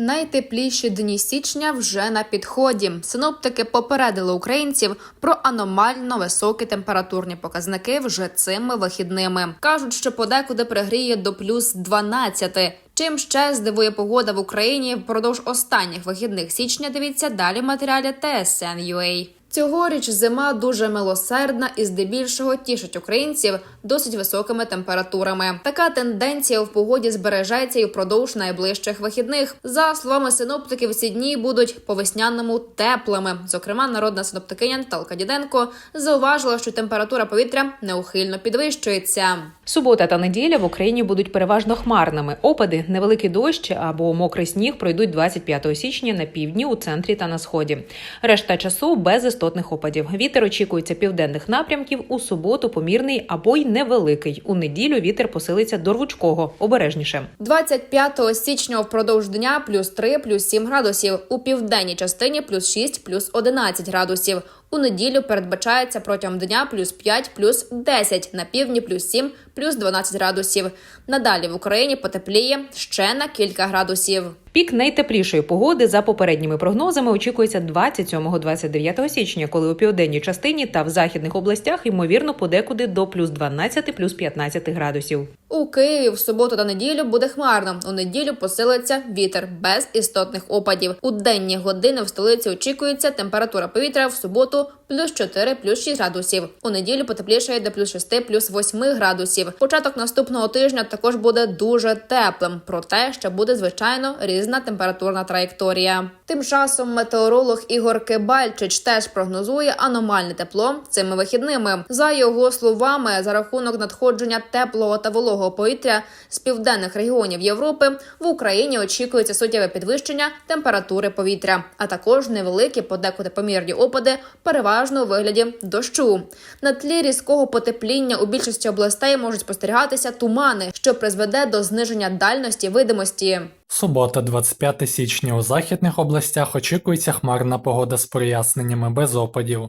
Найтепліші дні січня вже на підході. Синоптики попередили українців про аномально високі температурні показники вже цими вихідними. кажуть, що подекуди пригріє до плюс 12. Чим ще здивує погода в Україні впродовж останніх вихідних січня? Дивіться далі в матеріалі TSN.ua. Цьогоріч зима дуже милосердна і здебільшого тішить українців досить високими температурами. Така тенденція в погоді збережеться і впродовж найближчих вихідних. За словами синоптиків, ці дні будуть по весняному теплими. Зокрема, народна синоптикиня Наталка Діденко зауважила, що температура повітря неухильно підвищується. Субота та неділя в Україні будуть переважно хмарними. Опади, невеликий дощ або мокрий сніг пройдуть 25 січня на півдні, у центрі та на сході. Решта часу без істотних опадів. Вітер очікується південних напрямків. У суботу помірний або й невеликий. У неділю вітер посилиться до рвучкого, обережніше. 25 січня впродовж дня плюс 3, плюс 7 градусів. У південній частині плюс 6, плюс 11 градусів. У неділю передбачається протягом дня плюс 5, плюс 10, на півдні плюс 7, плюс 12 градусів. Надалі в Україні потепліє ще на кілька градусів. Пік найтеплішої погоди за попередніми прогнозами очікується 27-29 січня, коли у південній частині та в західних областях ймовірно подекуди до плюс 12, плюс 15 градусів. У Києві в суботу та неділю буде хмарно. У неділю посилиться вітер без істотних опадів. У денні години в столиці очікується температура повітря в суботу плюс 4, плюс 6 градусів. У неділю потеплішає до плюс 6, плюс 8 градусів. Початок наступного тижня також буде дуже теплим, проте ще буде звичайно різна температурна траєкторія. Тим часом метеоролог Ігор Кибальчич теж прогнозує аномальне тепло цими вихідними. За його словами, за рахунок надходження теплого та вологого повітря з південних регіонів Європи в Україні очікується суттєве підвищення температури повітря, а також невеликі подекуди помірні опади, переважно у вигляді дощу. На тлі різкого потепління у більшості областей можуть спостерігатися тумани, що призведе до зниження дальності видимості. Субота, 25 січня у західних областях очікується хмарна погода з проясненнями без опадів.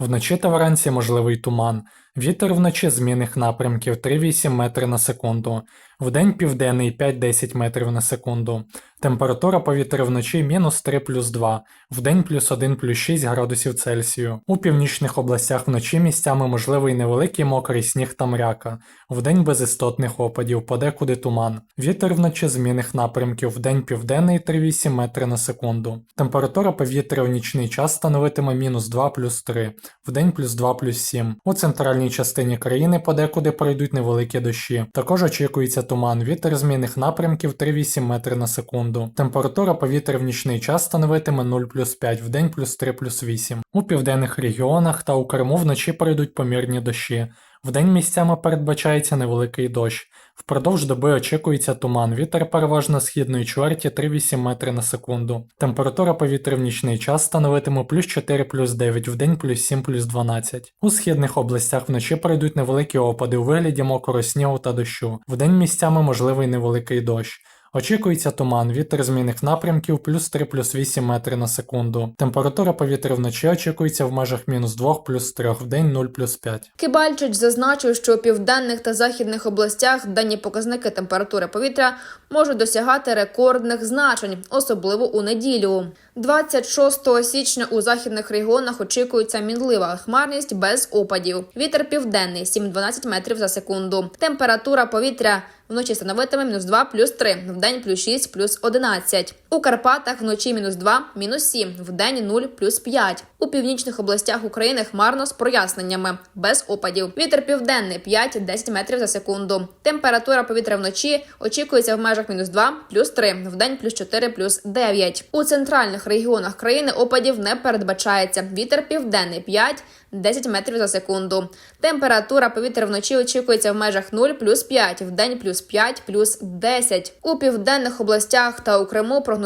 Вночі та вранці можливий туман. Вітер вночі змінних напрямків 3,8 метри на секунду. Вдень південний 5-10 метрів на секунду. Температура повітря вночі мінус 3 плюс 2, вдень плюс 1 плюс 6 градусів Цельсію. У північних областях вночі місцями можливий невеликий мокрий сніг та мряка. Вдень без істотних опадів, подекуди туман. Вітер вночі змінних напрямків вдень південний 3,8 метри на секунду. Температура повітря в нічний час становитиме мінус 2 плюс 3, вдень плюс 2 плюс 7. У центральній частині країни подекуди пройдуть невеликі дощі. Також очікується туман. Вітер змінних напрямків 3,8 метри на секунду. Температура повітря в нічний час становитиме 0 плюс 5, в день плюс 3 плюс 8. У південних регіонах та у Криму вночі пройдуть помірні дощі. Вдень місцями передбачається невеликий дощ. Впродовж доби очікується туман. Вітер переважно східної чверті 3,8 метри на секунду. Температура повітря в нічний час становитиме плюс 4 плюс 9, вдень плюс 7 плюс 12. У східних областях вночі пройдуть невеликі опади у вигляді мокрого снігу та дощу. Вдень місцями можливий невеликий дощ. Очікується туман, вітер змінних напрямків плюс 3 плюс 8 метри на секунду. Температура повітря вночі очікується в межах мінус 2 плюс 3, в день 0 плюс 5. Кибальчич зазначив, що у південних та західних областях дані показники температури повітря можуть досягати рекордних значень, особливо у неділю. 26 січня у західних регіонах очікується мінлива хмарність без опадів. Вітер південний 7-12 метрів за секунду. Температура повітря вночі становитиме мінус 2 плюс 3, вдень плюс 6 плюс 11. У Карпатах вночі мінус 2, мінус 7, вдень 0 плюс 5. У північних областях України хмарно з проясненнями, без опадів. Вітер південний 5-10 метрів за секунду. Температура повітря вночі очікується в межах мінус 2 плюс 3, вдень плюс 4 плюс 9. У центральних регіонах країни опадів не передбачається. Вітер південний 5 10 метрів за секунду. Температура повітря вночі очікується в межах 0 плюс 5, вдень плюс 5 плюс 10. У південних областях та у Криму прогнозується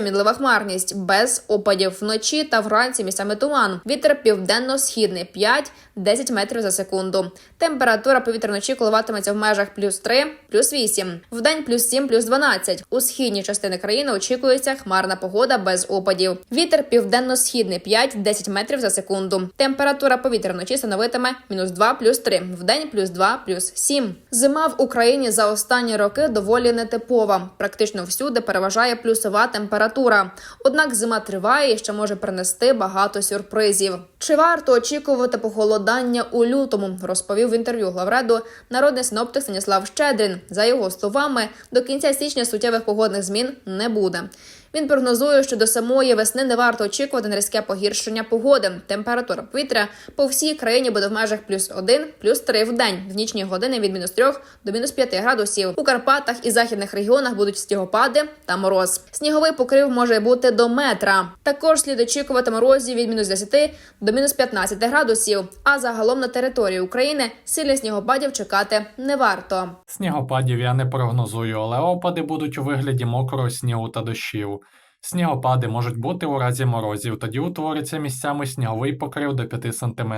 мінлива хмарність без опадів вночі та вранці місцями туман. Вітер південно-східний 5-10 метрів за секунду. Температура повітря вночі коливатиметься в межах плюс 3, плюс 8, вдень плюс 7, плюс 12. У східній частини країни очікується хмарна погода без опадів. Вітер південно-східний 5-10 метрів за секунду. Температура повітря вночі становитиме мінус 2 плюс 3, вдень плюс 2 плюс 7. Зима в Україні за останні роки доволі нетипова. Практично всюди переважає плюсова плюсова температура. Однак зима триває і ще може принести багато сюрпризів. Чи варто очікувати похолодання у лютому? Розповів в інтерв'ю главреду народний синоптик Станіслав Щедрін. За його словами, до кінця січня суттєвих погодних змін не буде. Він прогнозує, що до самої весни не варто очікувати на різке погіршення погоди. Температура повітря по всій країні буде в межах плюс 1, плюс 3 в день. В нічні години від мінус 3 до мінус 5 градусів. У Карпатах і західних регіонах будуть снігопади та мороз. Сніговий покрив може бути до метра. Також слід очікувати морозів від мінус 10 до мінус 15 градусів. А загалом на території України сильних снігопадів чекати не варто. Снігопадів я не прогнозую, але опади будуть у вигляді мокрого снігу та дощів. Снігопади можуть бути у разі морозів, тоді утвориться місцями сніговий покрив до 5 см.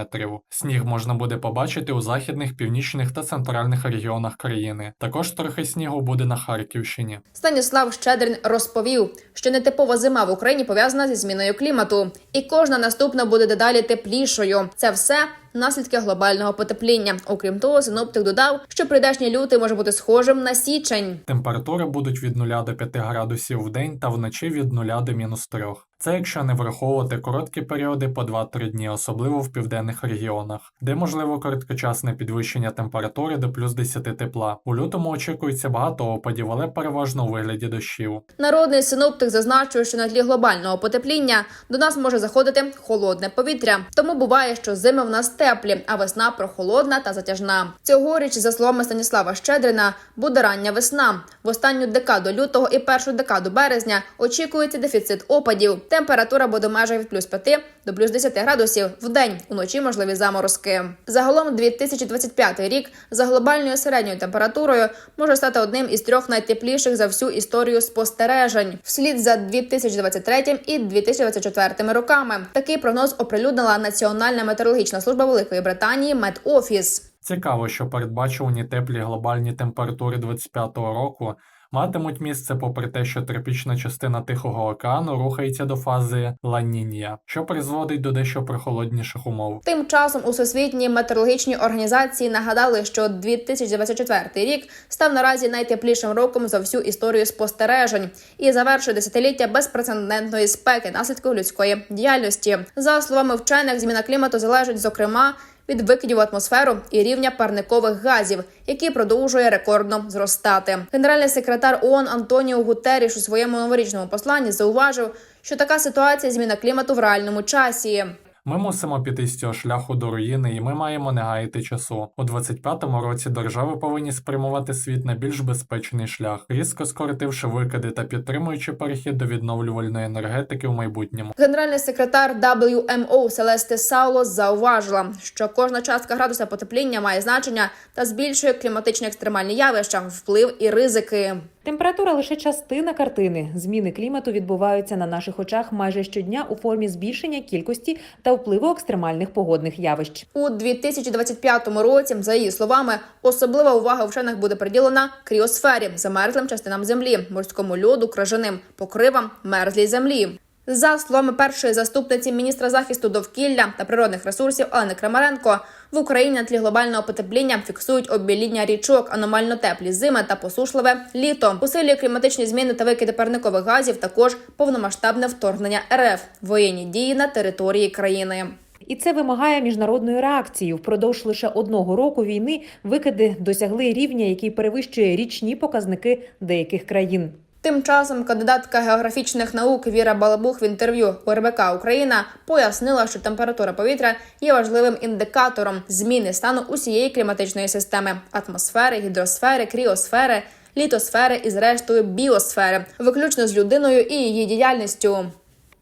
Сніг можна буде побачити у західних, північних та центральних регіонах країни. Також трохи снігу буде на Харківщині. Станіслав Щедрин розповів, що нетипова зима в Україні пов'язана зі зміною клімату, і кожна наступна буде дедалі теплішою. Це все наслідки глобального потепління. Окрім того, синоптик додав, що прийдешній лютий може бути схожим на січень. Температури будуть від 0 до 5 градусів в день та вночі від 0 до мінус 3. Це якщо не враховувати короткі періоди по 2-3 дні, особливо в південних регіонах, де можливо короткочасне підвищення температури до плюс 10 тепла. У лютому очікується багато опадів, але переважно у вигляді дощів. Народний синоптик зазначує, що на тлі глобального потепління до нас може заходити холодне повітря. Тому буває, що зими в нас теплі, а весна прохолодна та затяжна. Цьогоріч, за словами Станіслава Щедрина, буде рання весна. В останню декаду лютого і першу декаду березня очікується дефіцит опадів. Температура буде межах від плюс 5 до плюс 10 градусів в день, уночі можливі заморозки. Загалом 2025 рік за глобальною середньою температурою може стати одним із трьох найтепліших за всю історію спостережень, вслід за 2023 і 2024 роками. Такий прогноз оприлюднила Національна метеорологічна служба Великої Британії Метофіс. Цікаво, що передбачувані теплі глобальні температури 25-го року матимуть місце попри те, що тропічна частина Тихого океану рухається до фази Ла-Нінья, що призводить до дещо прохолодніших умов. Тим часом у всесвітній метеорологічній організації нагадали, що 2024 рік став наразі найтеплішим роком за всю історію спостережень і завершує десятиліття безпрецедентної спеки наслідків людської діяльності. За словами вчених, зміна клімату залежить зокрема. Від викидів в атмосферу і рівня парникових газів, який продовжує рекордно зростати. Генеральний секретар ООН Антоніо Гутеріш у своєму новорічному посланні зауважив, що така ситуація зміна клімату в реальному часі. Ми мусимо піти з цього шляху до руїни, і ми маємо не гаяти часу. У 25-му році держави повинні спрямувати світ на більш безпечний шлях, різко скоротивши викиди та підтримуючи перехід до відновлювальної енергетики в майбутньому. Генеральний секретар WMO Селесте Саулос зауважила, що кожна частка градуса потепління має значення та збільшує кліматичні екстремальні явища, вплив і ризики. Температура лише частина картини. Зміни клімату відбуваються на наших очах майже щодня у формі збільшення кількості та впливу екстремальних погодних явищ. У 2025 році, за її словами, особлива увага вчених буде приділена кріосфері, замерзлим частинам землі, морському льоду, крижаним покривам мерзлій землі. За словами першої заступниці міністра захисту довкілля та природних ресурсів Олени Крамаренко, в Україні на тлі глобального потепління фіксують обміління річок, аномально теплі зими та посушливе літо. Посилює кліматичні зміни та викиди парникових газів. Також повномасштабне вторгнення РФ, воєнні дії на території країни. І це вимагає міжнародної реакції. Впродовж лише одного року війни викиди досягли рівня, який перевищує річні показники деяких країн. Тим часом кандидатка географічних наук Віра Балабух в інтерв'ю РБК Україна пояснила, що температура повітря є важливим індикатором зміни стану усієї кліматичної системи атмосфери, гідросфери, кріосфери, літосфери і, зрештою, біосфери, виключно з людиною і її діяльністю.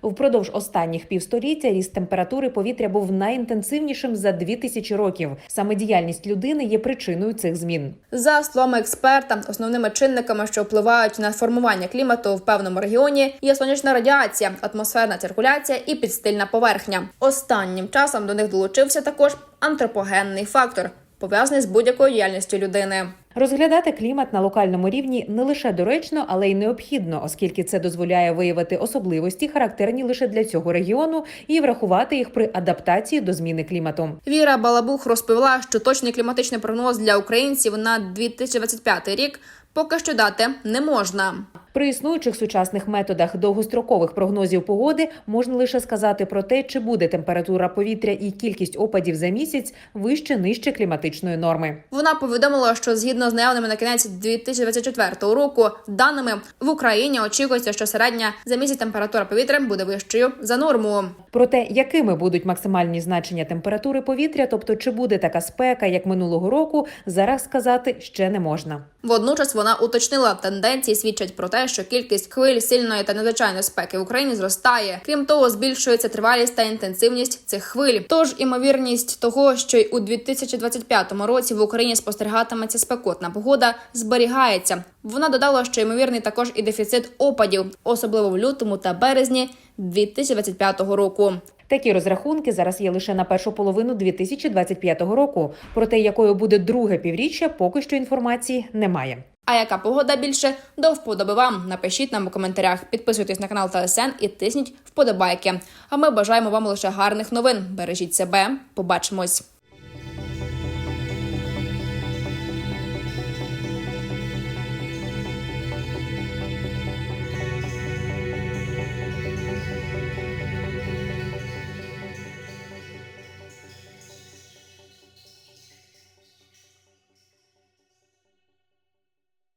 Впродовж останніх півстоліття ріст температури повітря був найінтенсивнішим за дві тисячі років. Саме діяльність людини є причиною цих змін. За словами експерта, основними чинниками, що впливають на формування клімату в певному регіоні, є сонячна радіація, атмосферна циркуляція і підстильна поверхня. Останнім часом до них долучився також антропогенний фактор, пов'язаний з будь-якою діяльністю людини. Розглядати клімат на локальному рівні не лише доречно, але й необхідно, оскільки це дозволяє виявити особливості, характерні лише для цього регіону, і врахувати їх при адаптації до зміни клімату. Віра Балабух розповіла, що точний кліматичний прогноз для українців на 2025 рік поки що дати не можна. При існуючих сучасних методах довгострокових прогнозів погоди можна лише сказати про те, чи буде температура повітря і кількість опадів за місяць вище нижче кліматичної норми. Вона повідомила, що згідно з наявними на кінець 2024 року даними в Україні очікується, що середня за місяць температура повітря буде вищою за норму. Про те, якими будуть максимальні значення температури повітря, тобто чи буде така спека, як минулого року, зараз сказати ще не можна. Водночас вона уточнила, тенденції свідчать про що кількість хвиль сильної та надзвичайної спеки в Україні зростає. Крім того, збільшується тривалість та інтенсивність цих хвиль. Тож імовірність того, що й у 2025 році в Україні спостерігатиметься спекотна погода, зберігається. Вона додала, що ймовірний також і дефіцит опадів, особливо в лютому та березні 2025 року. Такі розрахунки зараз є лише на першу половину 2025 року. Про те, якою буде друге півріччя, поки що інформації немає. А яка погода більше до вподоби вам? Напишіть нам у коментарях. Підписуйтесь на канал ТСН і тисніть вподобайки. А ми бажаємо вам лише гарних новин. Бережіть себе. Побачимось.